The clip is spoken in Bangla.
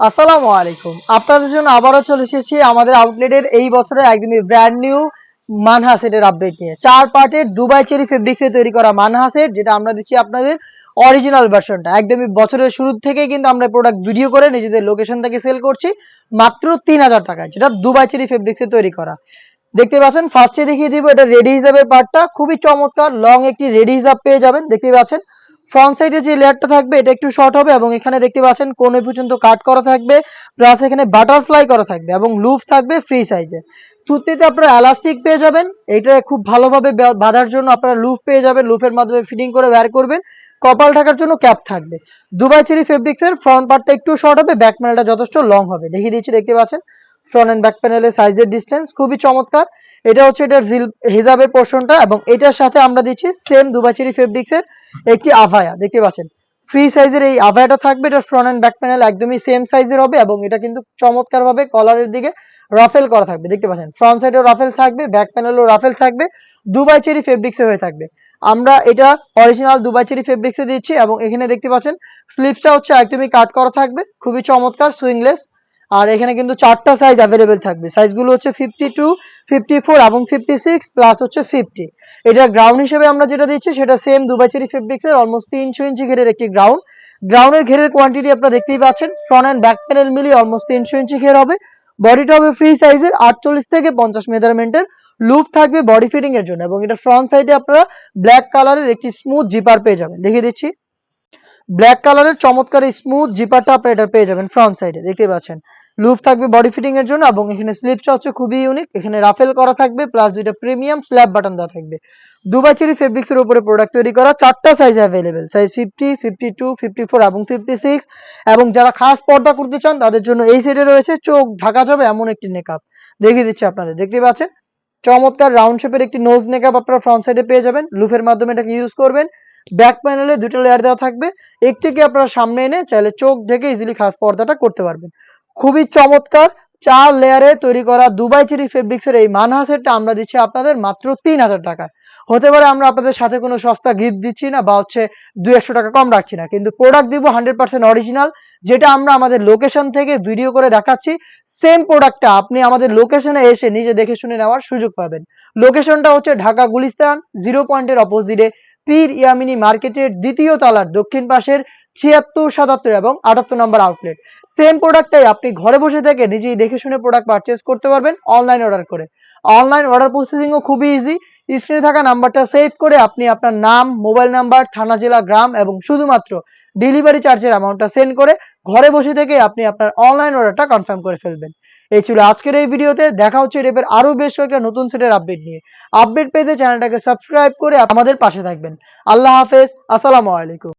আসসালামু আলাইকুম। আপনাদের জন্য আবারও চলে এসেছি আমাদের আউটলেটের এই বছরের একদমই ব্র্যান্ড নিউ মানহা সেটের আপডেট নিয়ে। চার পার্টের দুবাই চেরি ফেব্রিক্সে তৈরি করা মানহা সেট যেটা আমরা দিচ্ছি আপনাদের অরিজিনাল ভার্সনটা একদমই বছরের শুরু থেকে কিন্তু আমরা প্রোডাক্ট ভিডিও করে নিজেদের লোকেশন থেকে সেল করছি, মাত্র তিন হাজার টাকায়, যেটা দুবাই চেরি ফেব্রিক্সে তৈরি করা। দেখতে পাচ্ছেন ফার্স্টে দেখিয়ে দিব এটা রেডি হিসাবের পার্টটা খুবই চমৎকার লং একটি রেডি হিসাব পেয়ে যাবেন। দেখতে পাচ্ছেন ফ্রন্ট সাইডে যে লেয়ারটা থাকবে, এটা একটু শর্ট হবে এবং এখানে দেখতে পাচ্ছেন কোণে পর্যন্ত কাট করা থাকবে প্লাস এখানে বাটারফ্লাই করা থাকবে এবং লুফ থাকবে ফ্রি সাইজে তুতিতে আপনারা এলাস্টিক পেয়ে যাবেন, এটা খুব ভালোভাবে বাঁধার জন্য আপনারা লুফ পেয়ে যাবেন লুফের মাধ্যমে ফিটিং করে বের করবেন, কপাল ঢাকার জন্য ক্যাপ থাকবে। দুবাই চেরি ফেব্রিক্সের ফ্রন্ট পার্টটা একটু শর্ট হবে ব্যাক প্যানেলটা যথেষ্ট লং হবে। দেখিয়ে দিচ্ছি, দেখতে পাচ্ছেন? ফ্রন্ট এন্ড ব্যাক প্যানেলের সাইজের ডিস্টেন্স খুবই চমৎকার। এটা হচ্ছে এটার হিজাবের পোর্শনটা এবং এটার সাথে আমরা দিচ্ছি সেম দুবাই চেরি ফেব্রিক্সের একটি আভায়া, দেখতে পাচ্ছেন? ফ্রি সাইজের এই আভায়াটা থাকবে, এটার ফ্রন্ট এন্ড ব্যাক প্যানেল একদমই সেম সাইজের হবে এবং এটা কিন্তু চমৎকার ভাবে কলারের দিকে রাফেল করা থাকবে, দেখতে পাচ্ছেন? ফ্রন্ট সাইডেও রাফেল থাকবে ব্যাক প্যানেলও রাফেল থাকবে, দুবাই চেরি ফেব্রিক্সে হয়ে থাকবে। আমরা এটা অরিজিনাল দুবাই চেরি ফেব্রিক্সে দিচ্ছি এবং এখানে দেখতে পাচ্ছেন স্লিপসটা হচ্ছে একদমই কাট করা থাকবে, খুবই চমৎকার সুইংলেস আর এখানে কিন্তু চারটা সাইজ অ্যাভেলেবেল থাকবে। সাইজগুলো হচ্ছে ফিফটি টু ফিফটি ফোর এবং ফিফটি সিক্স প্লাস হচ্ছে ফিফটি এটার গ্রাউন্ড হিসেবে আমরা যেটা দিচ্ছি, সেটা সেম দুবাচেরি ফেব্রিক্সের অলমোস্ট তিনশো ইঞ্চি ঘেরের একটি গ্রাউন্ড গ্রাউন্ডের ঘেরের কোয়ান্টিটি আপনারা দেখতেই পাচ্ছেন ফ্রন্ট অ্যান্ড ব্যাক প্যানেল মিলিয়ে অলমোস্ট তিনশো ইঞ্চি ঘের হবে। বডিটা হবে ফ্রি সাইজের আটচল্লিশ থেকে পঞ্চাশ মেজারমেন্টের লুপ থাকবে বডি ফিটিং এর জন্য এবং এটা ফ্রন্ট সাইডে আপনারা ব্ল্যাক কালারের একটি স্মুথ জিপার পেয়ে যাবেন। দেখিয়ে দিচ্ছি। ব্ল্যাক কালারের চমৎকার স্মুথ জিপারটা আপনারা এটা পেয়ে যাবেন ফ্রন্ট সাইডে দেখতে পাচ্ছেন। লুপ থাকবে বডি ফিটিং এর জন্য এবং এখানে স্লিপসটা হচ্ছে খুবই ইউনিক এখানে রাফেল করা থাকবে প্লাস দুইটা প্রিমিয়াম স্ল্যাব বাটন দেওয়া থাকবে। দুবাই চেরি ফেব্রিক্স এর উপরে প্রোডাক্ট তৈরি করা চারটা size available size fifty fifty two fifty four এবং ফিফটি সিক্স এবং যারা খাস পর্দা করতে চান, তাদের জন্য এই সাইডে রয়েছে চোখ ঢাকা যাবে এমন একটি নেকআপ দেখিয়ে দিচ্ছি আপনাদের দেখতে পাচ্ছেন? চমৎকার রাউন্ড শেপের একটি নোজ নেকআপ আপনারা ফ্রন্ট সাইডে পেয়ে যাবেন। লুফের মাধ্যমে এটাকে ইউজ করবেন। ব্যাক প্যানেলে দুটো লেয়ার দেওয়া থাকবে। একটিকে আপনারা সামনে এনে চাইলে চোখ ঢেকে ইজিলি খাস পর্দাটা করতে পারবেন। খুবই চমৎকার। চার লেয়ারে তৈরি করা দুবাই চেরি ফেব্রিক্সের এই মানহা সেটটা আমরা দিচ্ছি আপনাদের মাত্র তিন হাজার টাকায়। হতে পারে আমরা আপনাদের সাথে কোনো সস্তা গিফট দিচ্ছি না বা হচ্ছে দুই একশো টাকা কম রাখছি না। কিন্তু প্রোডাক্ট দিব হান্ড্রেড পার্সেন্ট অরিজিনাল যেটা আমরা আমাদের লোকেশন থেকে ভিডিও করে দেখাচ্ছি। সেম প্রোডাক্টটা আপনি আমাদের লোকেশনে এসে নিজে দেখে শুনে নেওয়ার সুযোগ পাবেন। লোকেশনটা হচ্ছে ঢাকা গুলিস্তান জিরো পয়েন্টের অপোজিটে পীর ইয়ামিনী মার্কেটের দ্বিতীয় তলার দক্ষিণ পাশের ছিয়াত্তর, সাতাত্তর এবং আটাত্তর নম্বর আউটলেট সেম প্রোডাক্টটাই আপনি ঘরে বসে থেকে নিজেই দেখে শুনে প্রোডাক্ট পারচেস করতে পারবেন অনলাইন অর্ডার করে। অনলাইন অর্ডার প্রসেসিংও খুবই ইজি স্ক্রিনে থাকা নাম্বারটা সেভ করে আপনি আপনার নাম মোবাইল নাম্বার থানা, জেলা, গ্রাম এবং শুধুমাত্র ডেলিভারি চার্জের অ্যামাউন্টটা সেন্ড করে ঘরে বসে থেকে আপনি আপনার অনলাইন অর্ডারটা কনফার্ম করে ফেলবেন। এই ছিল আজকের এই ভিডিওতে। দেখা হচ্ছে রেপের আরও বেশ কয়েকটা নতুন সেটের আপডেট নিয়ে। আপডেট পেতে চ্যানেলটাকে সাবস্ক্রাইব করে আমাদের পাশে থাকবেন। আল্লাহ হাফেজ। আসসালামু আলাইকুম।